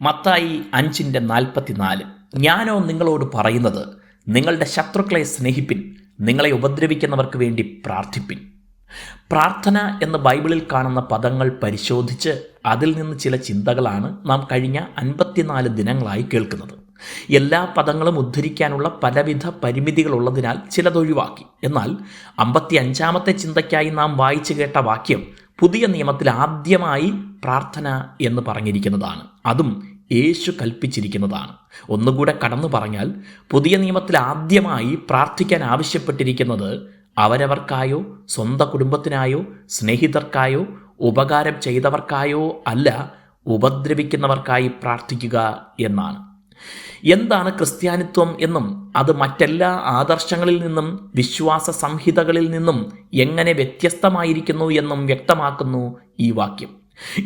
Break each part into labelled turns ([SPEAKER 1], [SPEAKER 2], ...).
[SPEAKER 1] മത്തായി അഞ്ചിന്റെ നാൽപ്പത്തിനാല്. ഞാനോ നിങ്ങളോട് പറയുന്നത് നിങ്ങളുടെ ശത്രുക്കളെ സ്നേഹിപ്പിൻ നിങ്ങളെ ഉപദ്രവിക്കുന്നവർക്ക് വേണ്ടി പ്രാർത്ഥിപ്പിൻ. പ്രാർത്ഥന എന്ന് ബൈബിളിൽ കാണുന്ന പദങ്ങൾ പരിശോധിച്ച് അതിൽ നിന്ന് ചില ചിന്തകളാണ് നാം കഴിഞ്ഞ അൻപത്തിനാല് ദിനങ്ങളായി കേൾക്കുന്നത്. എല്ലാ പദങ്ങളും ഉദ്ധരിക്കാനുള്ള പലവിധ പരിമിതികളുള്ളതിനാൽ ചിലതൊഴിവാക്കി എന്നാൽ അമ്പത്തി അഞ്ചാമത്തെ ചിന്തയ്ക്കായി നാം വായിച്ചു കേട്ട വാക്യം പുതിയ നിയമത്തിൽ ആദ്യമായി പ്രാർത്ഥന എന്ന് പറഞ്ഞിരിക്കുന്നതാണ്. അതും യേശു കൽപ്പിച്ചിരിക്കുന്നതാണ്. ഒന്നുകൂടെ കടന്നു പറഞ്ഞാൽ പുതിയ നിയമത്തിൽ ആദ്യമായി പ്രാർത്ഥിക്കാൻ ആവശ്യപ്പെട്ടിരിക്കുന്നത് അവരവർക്കായോ സ്വന്തം കുടുംബത്തിനായോ സ്നേഹിതർക്കായോ ഉപകാരം ചെയ്തവർക്കായോ അല്ല ഉപദ്രവിക്കുന്നവർക്കായി പ്രാർത്ഥിക്കുക എന്നാണ്. എന്താണ് ക്രിസ്ത്യാനിത്വം എന്നും അത് മറ്റെല്ലാ ആദർശങ്ങളിൽ നിന്നും വിശ്വാസ സംഹിതകളിൽ നിന്നും എങ്ങനെ വ്യത്യസ്തമായിരിക്കുന്നു എന്നും വ്യക്തമാക്കുന്നു ഈ വാക്യം.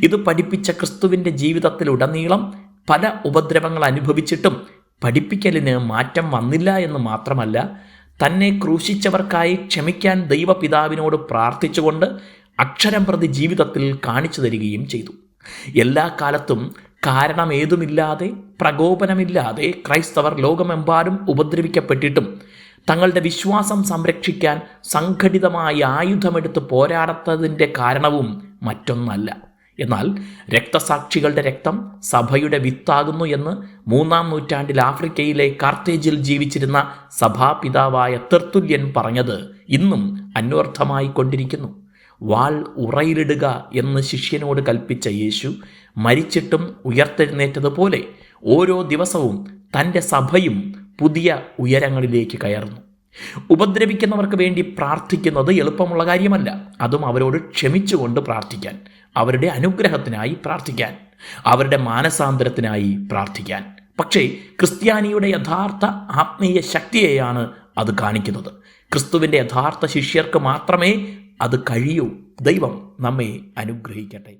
[SPEAKER 1] ഇത് പഠിപ്പിച്ച ക്രിസ്തുവിന്റെ ജീവിതത്തിലുടനീളം പല ഉപദ്രവങ്ങൾ അനുഭവിച്ചിട്ടും പഠിപ്പിക്കലിന് മാറ്റം വന്നില്ല എന്ന് മാത്രമല്ല തന്നെ ക്രൂശിച്ചവർക്കായി ക്ഷമിക്കാൻ ദൈവപിതാവിനോട് പ്രാർത്ഥിച്ചുകൊണ്ട് അക്ഷരം പ്രതി ജീവിതത്തിൽ കാണിച്ചു തരികയും ചെയ്തു. എല്ലാ കാലത്തും കാരണം കാരണമേതുമില്ലാതെ പ്രകോപനമില്ലാതെ ക്രൈസ്തവർ ലോകമെമ്പാടും ഉപദ്രവിക്കപ്പെട്ടിട്ടും തങ്ങളുടെ വിശ്വാസം സംരക്ഷിക്കാൻ സംഘടിതമായി ആയുധമെടുത്ത് പോരാടത്തതിന്റെ കാരണവും മറ്റൊന്നല്ല. എന്നാൽ രക്തസാക്ഷികളുടെ രക്തം സഭയുടെ വിത്താകുന്നു എന്ന് മൂന്നാം നൂറ്റാണ്ടിൽ ആഫ്രിക്കയിലെ കാർത്തേജിൽ ജീവിച്ചിരുന്ന സഭാപിതാവായ തെർത്തുല്യൻ പറഞ്ഞത് ഇന്നും അന്വർത്ഥമായി കൊണ്ടിരിക്കുന്നു. വാൾ ഉറയിലിടുക എന്ന് ശിഷ്യനോട് കൽപ്പിച്ച യേശു മരിച്ചിട്ടും ഉയർത്തെഴുന്നേറ്റതുപോലെ ഓരോ ദിവസവും തന്റെ സഭയും പുതിയ ഉയരങ്ങളിലേക്ക് കയറുന്നു. ഉപദ്രവിക്കുന്നവർക്ക് വേണ്ടി പ്രാർത്ഥിക്കുന്നത് എളുപ്പമുള്ള കാര്യമല്ല. അതും അവരോട് ക്ഷമിച്ചുകൊണ്ട് പ്രാർത്ഥിക്കാൻ അവരുടെ അനുഗ്രഹത്തിനായി പ്രാർത്ഥിക്കാൻ അവരുടെ മാനസാന്തരത്തിനായി പ്രാർത്ഥിക്കാൻ. പക്ഷേ ക്രിസ്ത്യാനിയുടെ യഥാർത്ഥ ആത്മീയ ശക്തിയെയാണ് അത് കാണിക്കുന്നത്. ക്രിസ്തുവിന്റെ യഥാർത്ഥ ശിഷ്യർക്ക് മാത്രമേ അത് കഴിയൂ. ദൈവം നമ്മെ അനുഗ്രഹിക്കട്ടെ.